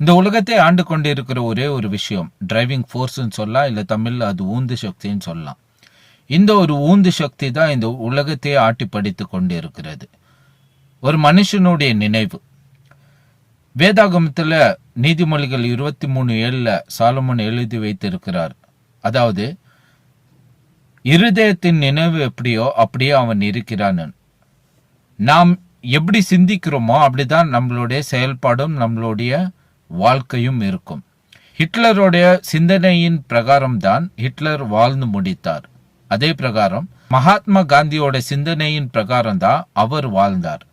இந்த உலகத்தை ஆண்டு கொண்டு இருக்கிற ஒரே ஒரு விஷயம் டிரைவிங் ஃபோர்ஸ்ன்னு சொல்லலாம் இல்லை தமிழில் அது ஊந்து சக்தின்னு சொல்லலாம். இந்த ஒரு ஊந்து சக்தி தான் இந்த உலகத்தையே ஆட்டி படித்து கொண்டு இருக்கிறது ஒரு மனுஷனுடைய நினைவு. வேதாகமத்தில் நீதிமொழிகள் இருபத்தி மூணு ஏழில் சாலமன் எழுதி வைத்திருக்கிறார். அதாவது இருதயத்தின் நினைவு எப்படியோ அப்படியே அவன் இருக்கிறான். நாம் எப்படி சிந்திக்கிறோமோ அப்படிதான் நம்மளுடைய செயல்பாடும் நம்மளுடைய வாழ்க்கையும் இருக்கும். ஹிட்லருடைய சிந்தனையின் பிரகாரம் தான் ஹிட்லர் வாழ்ந்து முடித்தார். அதே பிரகாரம் மகாத்மா காந்தியோட சிந்தனையின் பிரகாரம் தான் அவர் வாழ்ந்தார்.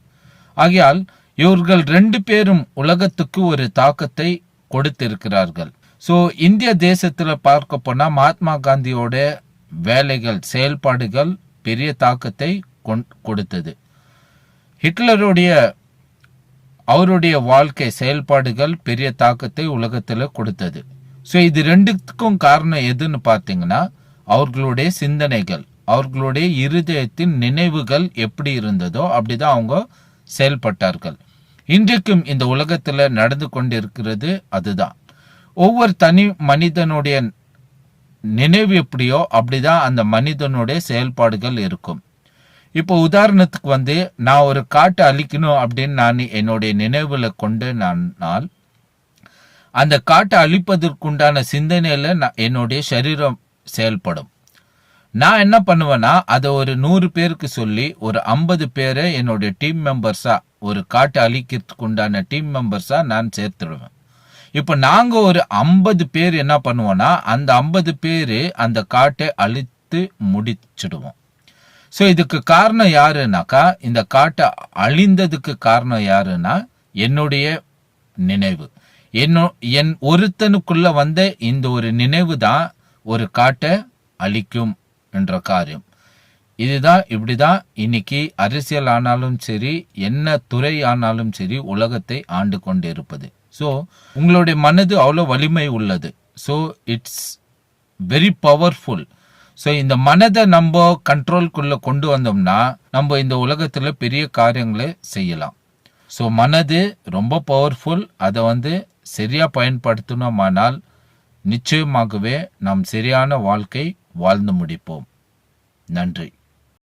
ஆகையால் இவர்கள் ரெண்டு பேரும் உலகத்துக்கு ஒரு தாக்கத்தை கொடுத்திருக்கிறார்கள். ஸோ இந்திய தேசத்தில் பார்க்க போனால் மகாத்மா காந்தியோட வேலைகள் செயல்பாடுகள் பெரிய தாக்கத்தை கொண்- கொடுத்தது. ஹிட்லருடைய அவருடைய வாழ்க்கை செயல்பாடுகள் பெரிய தாக்கத்தை உலகத்தில் கொடுத்தது. ஸோ இது ரெண்டுத்துக்கும் காரணம் எதுன்னு பார்த்தீங்கன்னா அவர்களுடைய சிந்தனைகள் அவர்களுடைய இருதயத்தின் நினைவுகள் எப்படி இருந்ததோ அப்படிதான் அவங்க செயல்பட்டார்கள். இன்றைக்கும் இந்த உலகத்தில் நடந்து கொண்டிருக்கிறது அதுதான். ஒவ்வொரு தனி மனிதனுடைய நினைவு எப்படியோ அப்படிதான் அந்த மனிதனுடைய செயல்பாடுகள் இருக்கும். இப்போ உதாரணத்துக்கு வந்து நான் ஒரு காட்டை அழிக்கணும் அப்படின்னு நான் என்னுடைய நினைவில் கொண்டு நாள் அந்த காட்டை அழிப்பதற்குண்டான சிந்தனையில் நான் என்னுடைய சரீரம் செயல்படும். நான் என்ன பண்ணுவேன்னா அதை ஒரு நூறு பேருக்கு சொல்லி ஒரு ஐம்பது பேரை என்னுடைய டீம் மெம்பர்ஸாக ஒரு காட்டை அழிக்கிறதுக்கு உண்டான டீம் மெம்பர்ஸாக நான் சேர்த்துடுவேன். இப்போ நாங்கள் ஒரு ஐம்பது பேர் என்ன பண்ணுவோன்னா அந்த ஐம்பது பேர் அந்த காட்டை அழித்து முடிச்சிடுவோம். ஸோ இதுக்கு காரணம் யாருனாக்கா இந்த காட்டை அழிந்ததுக்கு காரணம் யாருன்னா என்னுடைய நினைவு. என்னோ என் ஒருத்தனுக்குள்ள வந்த இந்த ஒரு நினைவு தான் ஒரு காட்டை அழிக்கும் என்ற காரியம். இதுதான் இப்படிதான் இன்னைக்கு அரசியல் ஆனாலும் சரி என்ன துறை ஆனாலும் சரி உலகத்தை ஆண்டு கொண்டு இருப்பது ஸோ உங்களுடைய மனது அவ்வளோ வலிமை உள்ளது. So it's very powerful so இந்த மனதை நம்ம கண்ட்ரோல்குள்ளே கொண்டு வந்தோம்னா நம்ம இந்த உலகத்தில் பெரிய காரியங்களை செய்யலாம். ஸோ மனது ரொம்ப பவர்ஃபுல் அதை வந்து சரியாக பயன்படுத்தணுமானால் நிச்சயமாகவே நாம் சரியான வாழ்க்கை வாழ்ந்து முடிப்போம். நன்றி.